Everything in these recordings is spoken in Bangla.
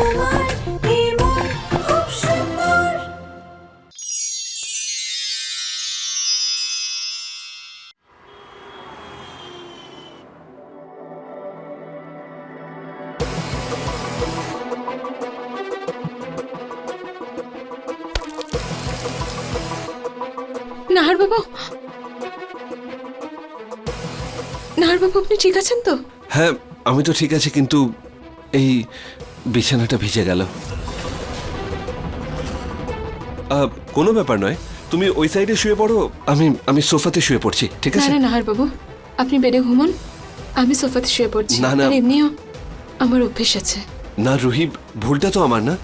তোমার এমন খুব সুন্দর। নাহার বাবু। নাহার বাবু আপনি ঠিক আছেন তো? হ্যাঁ আমি তো ঠিক আছি কিন্তু এই বিছানাটা ভিজে গেল। কোনো ব্যাপার নয়। তুমি ওই সাইডে শুয়ে পড়ো। আমি আমি সোফাতে শুয়ে পড়ছি ঠিক আছে? না নাহার বাবু আপনি বেডে ঘুমন। আমি সোফাতে শুয়ে পড়ছি। না, না। এমনিও আমার অভ্যেস আছে। না রুহি ভুলটা তো আমার না।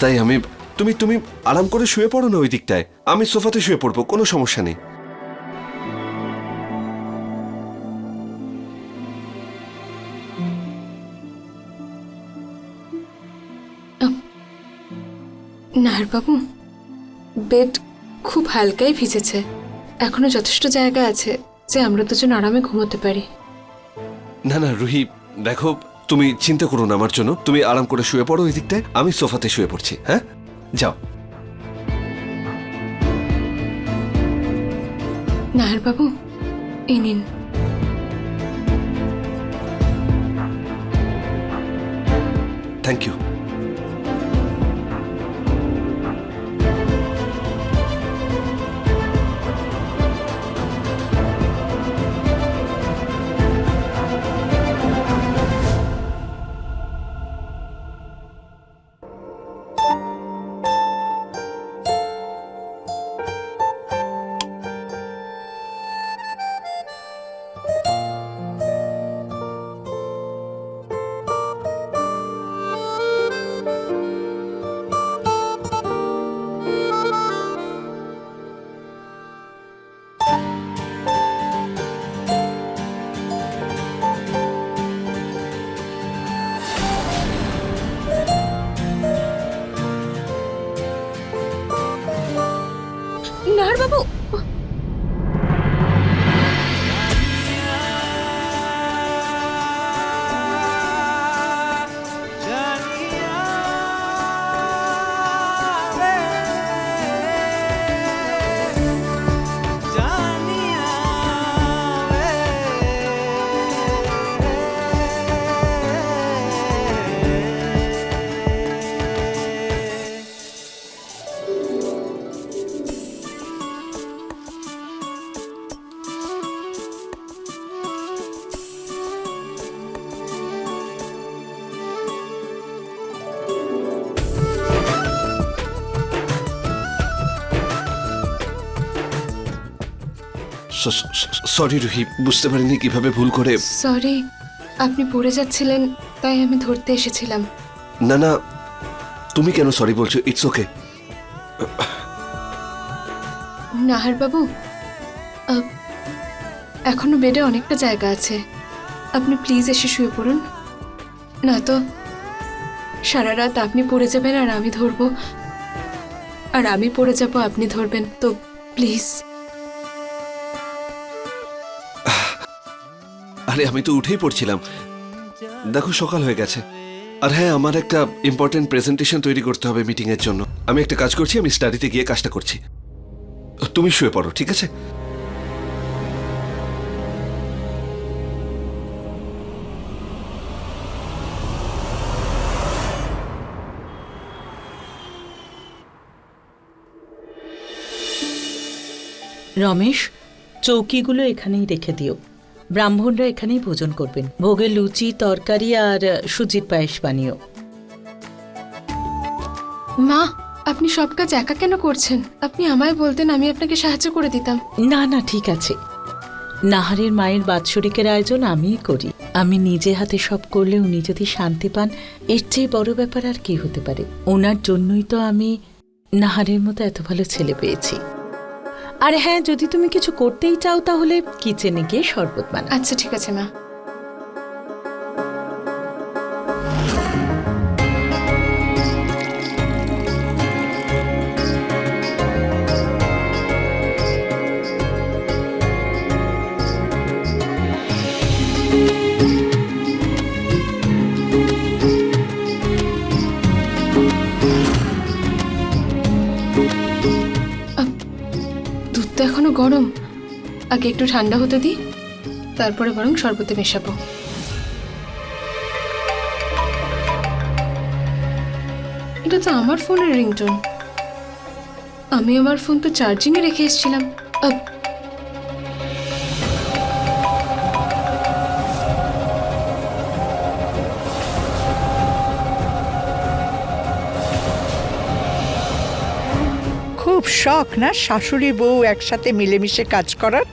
তাই আমি তুমি তুমি আরাম করে শুয়ে পড়ো না ওই দিকটায়। আমি সোফাতে শুয়ে পড়ব কোনো সমস্যা নেই। বাবু বেড খুব হালকাই ভিজেছে। এখনও যথেষ্ট জায়গা আছে যে আমরা দুজন আরামে ঘুমোতে পারি। না না রুহি দেখো তুমি চিন্তা করো না আমার জন্য। তুমি আরাম করে শুয়ে পড়ো ওই দিকটায় আমি সোফাতে শুয়ে পড়ছি হ্যাঁ? যাও। নাহার বাবু এই নিন। থ্যাংক ইউ সরি রুহি বুঝতে পারিনি কীভাবে ভুল করে। সরি আপনি পড়ে যাচ্ছিলেন তাই আমি ধরতে এসেছিলাম। না না। তুমি কেন সরি বলছো? ইটস ওকে নাহার বাবু এখনও বেডে অনেকটা জায়গা আছে। আপনি প্লিজ এসে শুয়ে পড়ুন। না তো সারা রাত আপনি পড়ে যাবেন আর আমি ধরবো। আর আমি পড়ে যাব আপনি ধরবেন। তো প্লিজ আরে, আমি তো উঠেই পড়ছিলাম। দেখো, সকাল হয়ে গেছে। আর হ্যাঁ আমার একটা ইম্পর্টেন্ট প্রেজেন্টেশন তৈরি করতে হবে মিটিং এর জন্য। আমি একটা কাজ করছি, আমি স্টাডিতে গিয়ে কাজটা করছি। তুমি শুয়ে পড়ো, ঠিক আছে? রমেশ, চৌকিগুলো এখানেই রেখে দিও। ব্রাহ্মণরা এখানেই ভোজন করবেন। ভোগে লুচি তরকারি আর সুজির পায়েস বানিও। মা আপনি সব কাজ একা কেন করছেন? আপনি আমায় বলতেন আমি আপনাকে সাহায্য করে দিতাম। না না ঠিক আছে। নাহারের মায়ের বাৎসরিকের আয়োজন আমিই করি। আমি নিজে হাতে সব করলে উনি যদি শান্তি পান এর চেয়ে বড় ব্যাপার আর কি হতে পারে? ওনার জন্যই তো আমি নাহারের মতো এত ভালো ছেলে পেয়েছি। আর হ্যাঁ যদি তুমি কিছু করতেই চাও তাহলে কিচেনে গিয়ে শরবত বানা আচ্ছা ঠিক আছে, মা। আগে একটু ঠান্ডা হতে দিই, তারপরে বরং শরবতে মেশাবো। এটা তো আমার ফোনের রিংটোন। আমি আমার ফোন তো চার্জিংয়ে রেখে এসেছিলাম। খুব শখ না শাশুড়ি বউ একসাথে মিলেমিশে কাজ করার?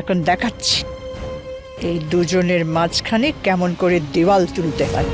এখন দেখাচ্ছি। এই দুজনের মাঝখানে কেমন করে দেওয়াল তুলতে হয়।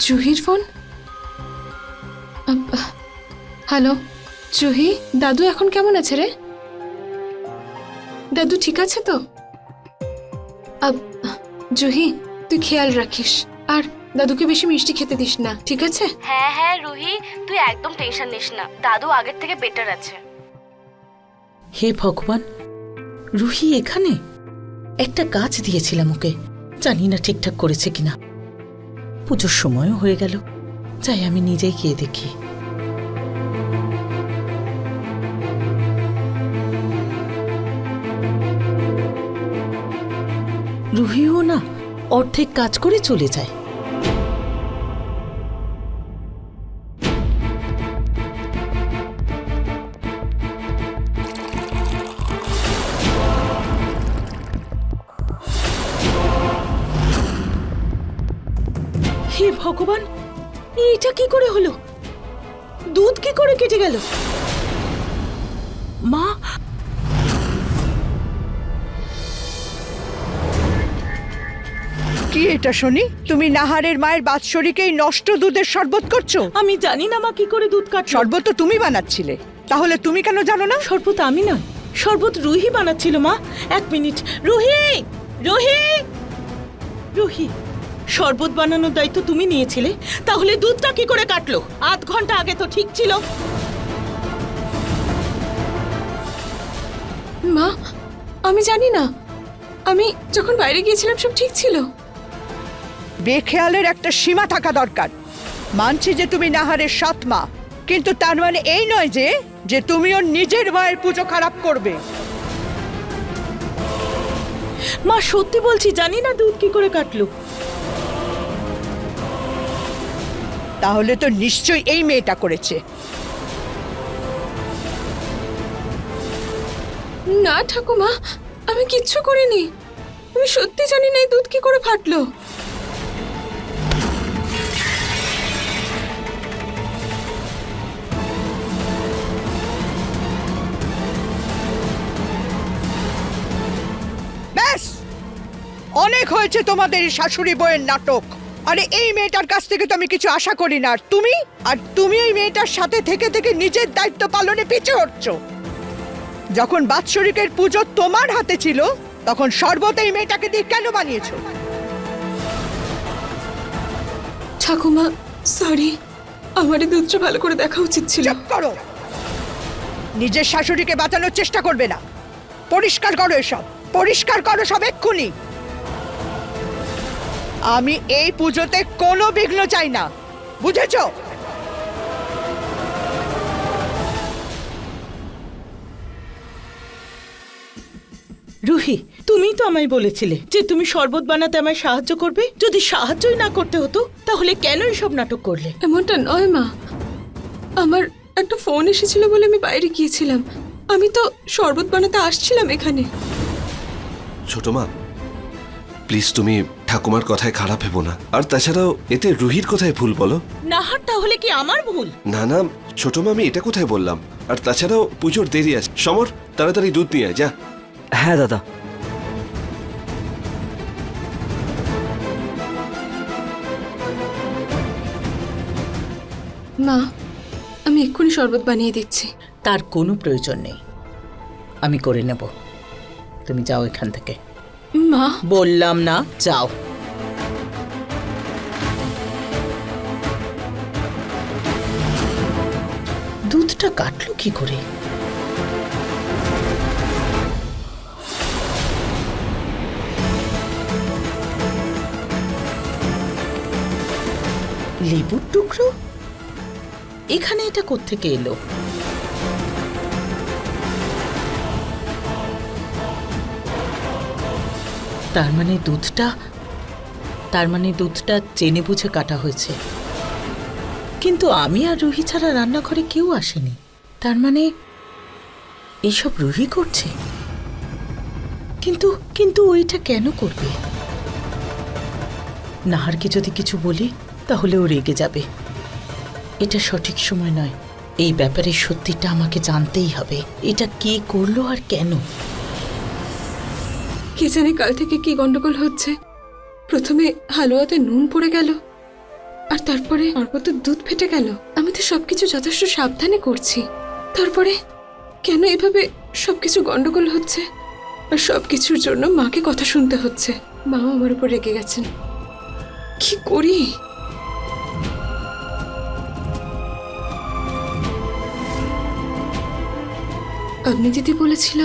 জুহির ফোন? আব, হ্যালো জুহি দাদু এখন কেমন আছে রে? দাদু ঠিক আছে তো? আব, জুহি তুই খেয়াল রাখিস। আর দাদুকে বেশি মিষ্টি খেতে দিস না ঠিক আছে? হ্যাঁ হ্যাঁ রুহি তুই একদম টেনশন নিস না। দাদু আগের থেকে বেটার আছে। হে ভগবান রুহি এখানে? একটা কাজ দিয়েছিলাম ওকে। জানি না ঠিকঠাক করেছে কিনা। পুজোর সময়ও হয়ে গেল। যাই আমি নিজেই গিয়ে দেখি। রুহিও না অর্ধেক কাজ করে চলে যায়। ভগবান এইটা কি করে হলো? দুধ কি করে কেটে গেল? মা? কি এটা শুনি? তুমি নাহারের মায়ের বাৎসরিকে এই নষ্ট দুধের শরবত করছ? আমি জানি না মা কি করে দুধ কাট শরবত তো তুমি বানাচ্ছিলে। তাহলে তুমি কেন জানো না? শরবত আমি নয় শরবত রুহি বানাচ্ছিল মা। এক মিনিট। রুহি! রুহি! রুহি! শরবত বানানোর দায়িত্ব তুমি নিয়েছিলে। তাহলে দুধটা কি করে কাটলো? আধ ঘণ্টা আগে তো ঠিক ছিল। মা আমি জানি না। আমি যখন বাইরে গিয়েছিলাম সব ঠিক ছিল। বেখেয়ালের একটা সীমা থাকা দরকার। মানছি যে তুমি নাহারের সৎ মা কিন্তু তার মানে এই নয় যে যে তুমি ওর নিজের মায়ের পুজো খারাপ করবে। মা সত্যি বলছি জানি না দুধ কি করে কাটলো। তাহলে তো নিশ্চয়ই এই মেয়েটা করেছে। না ঠাকুমা আমি কিচ্ছু করিনি। আমি সত্যি জানি না এই দুধ কি করে ফাটলো। ব্যাস! অনেক হয়েছে তোমাদের এই শাশুড়ি বইয়ের নাটক। আরে এই মেয়েটার কাছ থেকে তো আমি কিছু আশা করি না। আর তুমি? আর তুমি এই মেয়েটার সাথে থেকে থেকে নিজের দায়িত্ব পালনে পিছু হচ্ছ যখন বাৎসরিকের পুজো তোমার হাতে ছিল তখন সর্বত এই মেয়েটাকে দিয়ে কেন বানিয়েছো? ঠাকুমা সরি আমার এই দুধটা ভালো করে দেখা উচিত ছিল। চুপ করো। নিজের শাশুড়িকে বাঁচানোর চেষ্টা করবে না। পরিষ্কার করো এসব। পরিষ্কার করো সব এক্ষুনি। আমি এই পুজোতে কোনো বিঘ্ন চাই না। বুঝেছ? রুহি তুমি তো আমায় বলেছিলে যে তুমি শরবত বানাতে আমায় সাহায্য করবে। যদি সাহায্যই না করতে হতো তাহলে কেন সব নাটক করলে? এমনটা নয় মা। আমার একটা ফোন এসেছিল বলে আমি বাইরে গিয়েছিলাম। আমি তো শরবত বানাতে আসছিলাম এখানে। ছোট মা প্লিজ তুমি ঠাকুমার কথায় খারাপ ভেবো না। আর তাছাড়াও এতে রুহির কোথায় ভুল বলো? নাহার তাহলে কি আমার ভুল? না না ছোট মা আমি এটা কোথায় বললাম? আর তাছাড়াও পুজোর দেরি আছে। সমর তাড়াতাড়ি দুধ নিয়ে আয়, যা। হ্যাঁ দাদা। মা আমি এক্ষুনি শরবত বানিয়ে দিচ্ছি। তার কোনো প্রয়োজন নেই। আমি করে নেব। তুমি যাও এখান থেকে। মা। বললাম না যাও। দুধটা কাটলো কি করে? লেবুর টুকরো? এখানে এটা কোত্থেকে এলো? তার মানে দুধটা? তার মানে দুধটা চেনে বুঝে কাটা হয়েছে। কিন্তু আমি আর রুহি ছাড়া রান্নাঘরে কেউ আসেনি। তার মানে এইসব রুহি করছে? কিন্তু কিন্তু ওইটা কেন করবে? নাহারকে যদি কিছু বলি, তাহলে ও রেগে যাবে। এটা সঠিক সময় নয়। এই ব্যাপারে সত্যিটা আমাকে জানতেই হবে। এটা কে করল আর কেন? কে জানে কাল থেকে কি গন্ডগোল হচ্ছে। প্রথমে হালুয়াতে নুন পড়ে গেল, আর তারপরে অল্প তো দুধ ফেটে গেল। আমি তো সবকিছু যথেষ্ট সাবধানে করছি। তারপরে কেন এভাবে সবকিছু গন্ডগোল হচ্ছে? আর সবকিছুর জন্য মাকে কথা শুনতে হচ্ছে। মাও আমার উপর রেগে গেছেন। কি করি? অগ্নি দিদি বলেছিল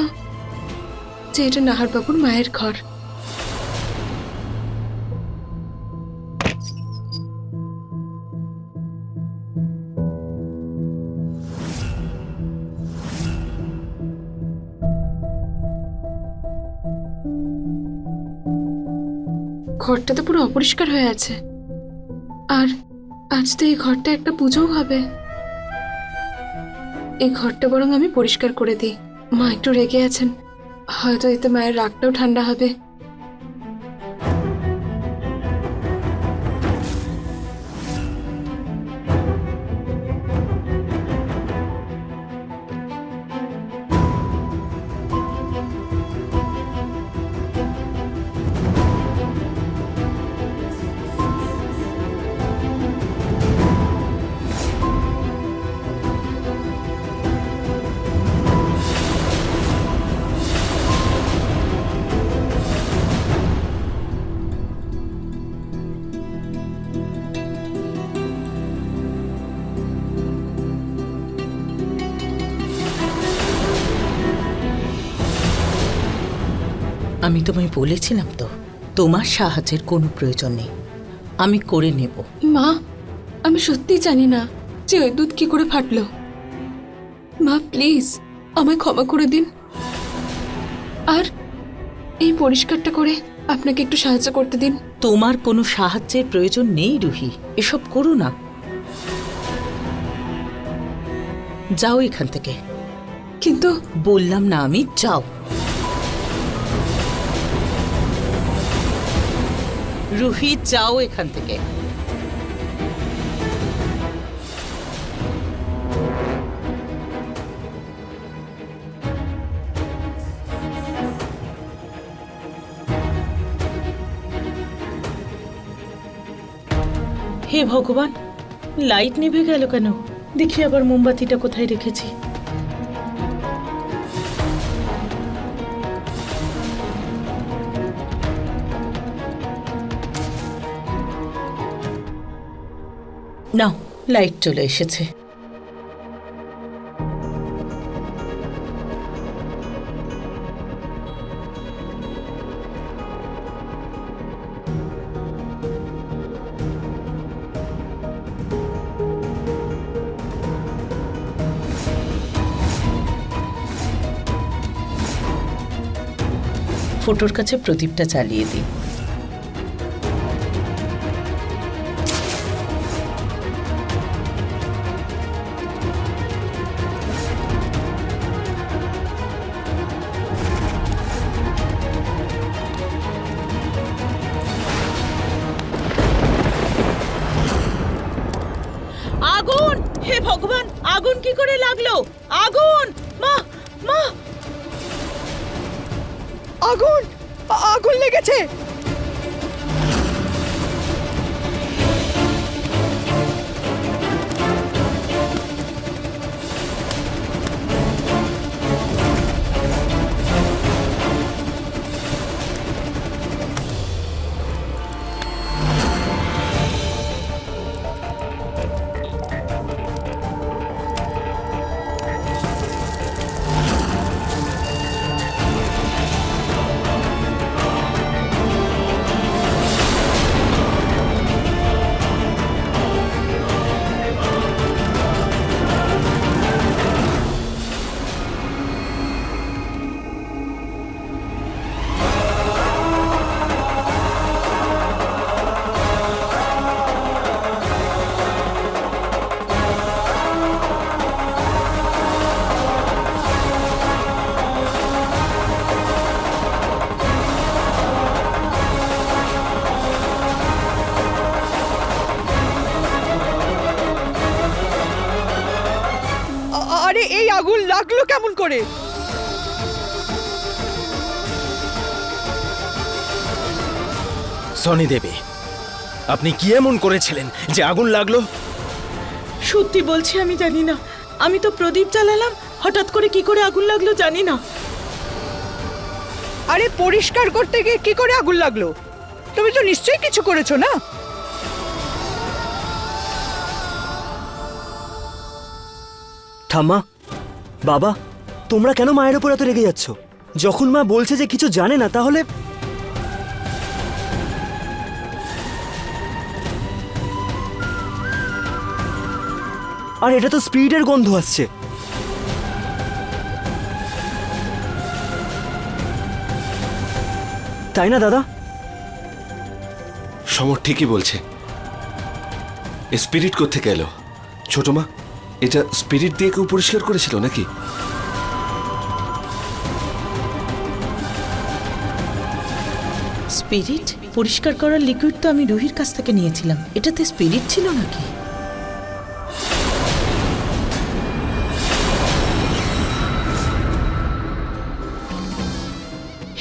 যে এটা নাহারবাবুর মায়ের ঘর। ঘরটা তো পুরো অপরিষ্কার হয়ে আছে। আর আজ তো এই ঘরটা একটা পুজোও হবে। এই ঘরটা বরং আমি পরিষ্কার করে দিই। মা একটু রেগে আছেন। হয়তো এতে মায়ের রাগটাও ঠান্ডা হবে। আমি তোমায় বলেছিলাম তো তোমার সাহায্যের কোনো প্রয়োজন নেই। আমি করে নেব। মা আমি সত্যিই জানি না যে ওই দুধ কি করে ফাটলো। মা প্লিজ আমায় ক্ষমা করে দিন। আর এই পরিষ্কারটা করে আপনাকে একটু সাহায্য করতে দিন। তোমার কোনো সাহায্যের প্রয়োজন নেই রুহি। এসব করো না। যাও এখান থেকে। কিন্তু বললাম না আমি যাও। রুহি, যাও এখান থেকে। হে ভগবান লাইট নিভে গেল কেন? দেখি আবার মোমবাতিটা কোথায় রেখেছি। নাও লাইট চলে এসেছে। ফটোর কাছে প্রদীপটা চালিয়ে দিই। কি আগুন লাগল কেমন করে? সনি দেবী আপনি কি এমন করেছিলেন যে আগুন লাগল? সত্যি বলছি আমি জানি না। আমি তো প্রদীপ জ্বালালাম হঠাৎ করে কি করে আগুন লাগল জানি না। আরে পরিষ্কার করতে গিয়ে কি করে আগুন লাগল? তুমি তো নিশ্চয়ই কিছু করেছ না? ঠাম্মা বাবা, তোমরা কেন মায়ের ওপর এত রেগে যাচ্ছ? যখন মা বলছে যে কিছু জানে না, তাহলে আর এটা তো স্পিডের গন্ধ আসছে। তাই না, দাদা? সমর ঠিকই বলছে। স্পিরিট কোথেকে এলো? ছোট মা, এটা স্পিরিট দিয়ে কেউ পরিষ্কার করেছিল নাকি? স্পিরিট? পরিষ্কার করার লিকুইড তো আমি রুহির কাছ থেকে নিয়েছিলাম। এটাতে স্পিরিট ছিল নাকি?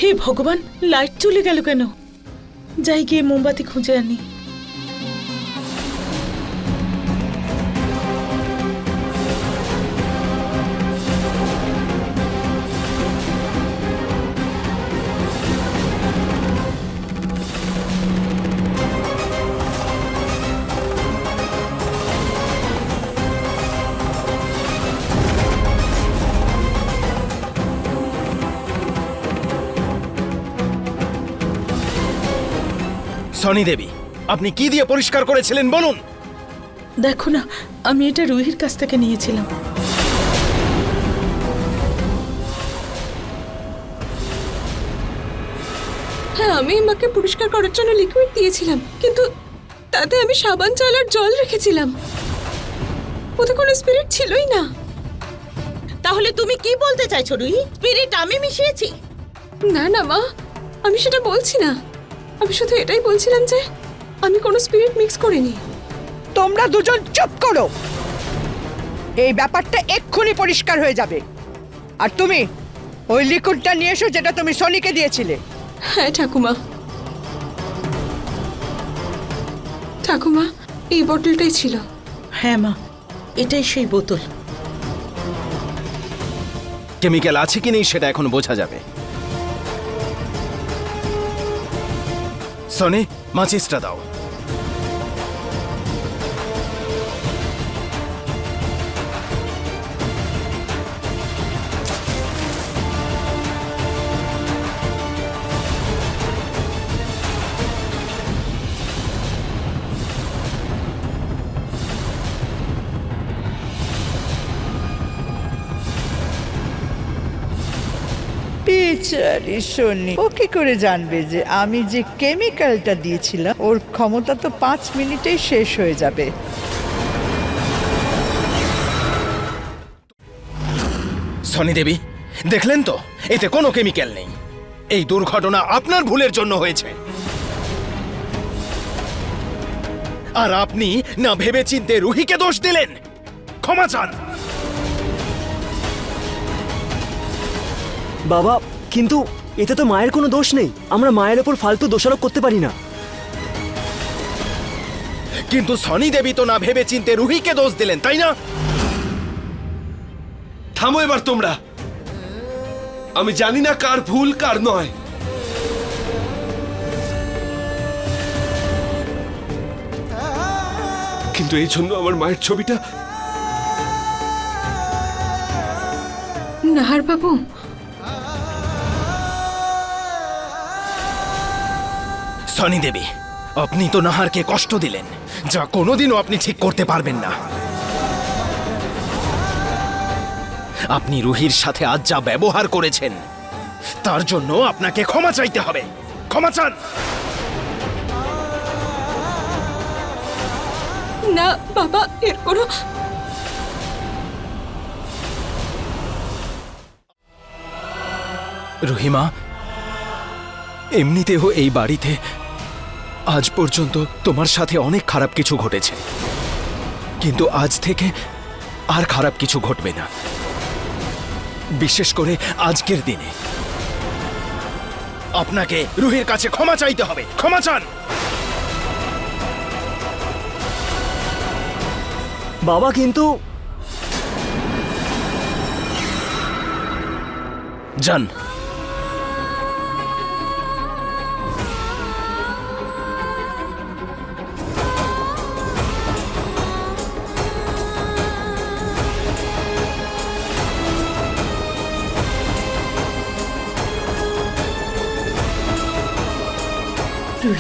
হে ভগবান লাইট চলে গেল কেন? যাই গিয়ে মোমবাতি খুঁজে আনি। আপনি কি দিয়ে পরিষ্কার করেছিলেন বলুন? দেখো না, আমি এটা রুহির কাছ থেকে নিয়েছিলাম। হ্যাঁ আমি মাকে পরিষ্কার করার জন্য লিকুইড দিয়েছিলাম, কিন্তু তাতে আমি সাবান জল আর জল রেখেছিলাম। ওতে কোনো স্পিরিট ছিলই না। তাহলে তুমি কি বলতে চাইছো, রুহি? স্পিরিট আমি মিশিয়েছি? না না, মা, আমি সেটা বলছি না। আমি শুধু এটাই বলছিলাম যে আমি কোনো স্পিরিট মিক্স করিনি। তোমরা দুজন চুপ করো। এই ব্যাপারটা এক্ষুনি পরিষ্কার হয়ে যাবে। আর তুমি ওই লিকুইডটা নিয়ে এসো যেটা তুমি সনিকে দিয়েছিলে। হ্যাঁ ঠাকুমা। ঠাকুমা এই বটলটাই ছিল। হ্যাঁ মা এটাই সেই বোতল। কেমিক্যাল আছে কি নেই সেটা এখন বোঝা যাবে। সনি মাচিসটা দাও। বিচারি শনি ও কি করে জানবে যে আমি যে কেমিক্যালটা দিয়েছিলাম ওর ক্ষমতা তো পাঁচ মিনিটেই শেষ হয়ে যাবে। সনি দেবী দেখলেন তো? এতে কোনো কেমিক্যাল নেই। এই দুর্ঘটনা আপনার ভুলের জন্য হয়েছে। আর আপনি না ভেবে চিনতে রুহিকে দোষ দিলেন? ক্ষমা চান। বাবা কিন্তু এতে তো মায়ের কোনো দোষ নেই। আমরা মায়ের ওপর ফালতু দোষারোপ করতে পারি না। কিন্তু সনি দেবী তো না ভেবে চিনতে রুহিকে দোষ দিলেন তাই না? থামো এবার তোমরা। আমি জানি না কার ভুল কার নয়। কিন্তু এই জন্য আমার মায়ের ছবিটা নাহার বাবু সনি দেবী। আপনি তো নাহারকে কষ্ট দিলেন যা কোনোদিনও আপনি ঠিক করতে পারবেন না। আপনি রুহির সাথে আজ যা ব্যবহার করেছেন তার জন্য আপনাকে ক্ষমা চাইতে হবে। ক্ষমা চান! না বাবা এর কোনো রহিমা এমনিতেও এই বাড়িতে আজ পর্যন্ত তোমার সাথে অনেক খারাপ কিছু ঘটেছে। কিন্তু আজ থেকে আর খারাপ কিছু ঘটবে না। বিশেষ করে আজকের দিনে। আপনাকে রুহির কাছে ক্ষমা চাইতে হবে। ক্ষমা চান। বাবা কিন্তু যান।